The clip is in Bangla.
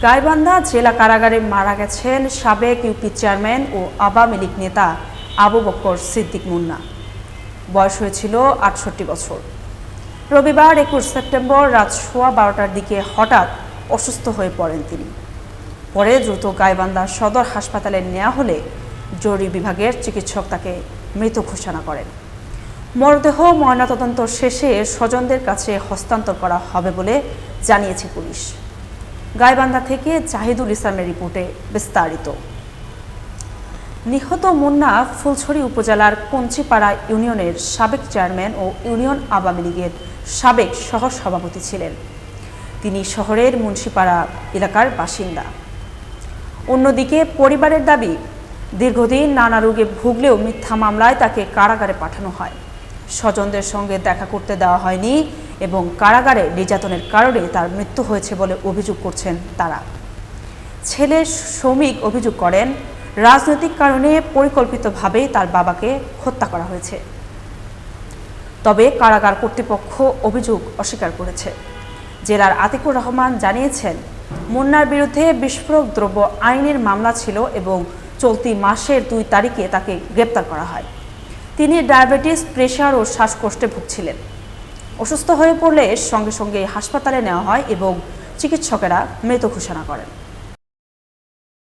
গাইবান্ধা জেলা কারাগারে মারা গেছেন সাবেক ইউপি চেয়ারম্যান ও আওয়ামী লীগ নেতা আবু বক্কর সিদ্দিক মুন্না। বয়স হয়েছিল আটষট্টি বছর। রবিবার একুশ সেপ্টেম্বর রাত সোয়া বারোটার দিকে হঠাৎ অসুস্থ হয়ে পড়েন তিনি। পরে দ্রুত গাইবান্ধা সদর হাসপাতালে নেওয়া হলে জরুরি বিভাগের চিকিৎসক তাকে মৃত ঘোষণা করেন। মরদেহ ময়নাতদন্ত শেষে স্বজনদের কাছে হস্তান্তর করা হবে বলে জানিয়েছে পুলিশ। গাইবান্ধা থেকে জাহিদুল ইসলামের রিপোর্টে বিস্তারিত। নিহত মুন্না ফুলছড়ি উপজেলার কঞ্চিপাড়া ইউনিয়নের সাবেক চেয়ারম্যান ও ইউনিয়ন আওয়ামী লীগের সাবেক সহ সভাপতি ছিলেন। তিনি শহরের মুন্সিপাড়া এলাকার বাসিন্দা। অন্যদিকে পরিবারের দাবি, দীর্ঘদিন নানা রোগে ভুগলেও মিথ্যা মামলায় তাকে কারাগারে পাঠানো হয়। স্বজনদের সঙ্গে দেখা করতে দেওয়া হয়নি এবং কারাগারে নির্যাতনের কারণে তার মৃত্যু হয়েছে বলে অভিযোগ করছেন তারা। ছেলে শ্রমিক অভিযোগ করেন, রাজনৈতিক কারণে পরিকল্পিতভাবে তার বাবাকে হত্যা করা হয়েছে। তবে কারাগার কর্তৃপক্ষ অভিযোগ অস্বীকার করেছে। জেলার আতিকুর রহমান জানিয়েছেন, মুন্নার বিরুদ্ধে বিস্ফোরক দ্রব্য আইনের মামলা ছিল এবং চলতি মাসের দুই তারিখে তাকে গ্রেপ্তার করা হয়। তিনি ডায়াবেটিস, প্রেশার ও শ্বাসকষ্টে ভুগছিলেন। অসুস্থ হয়ে পড়লে সঙ্গে সঙ্গে হাসপাতালে নেওয়া হয় এবং চিকিৎসকেরা মৃত ঘোষণা করেন।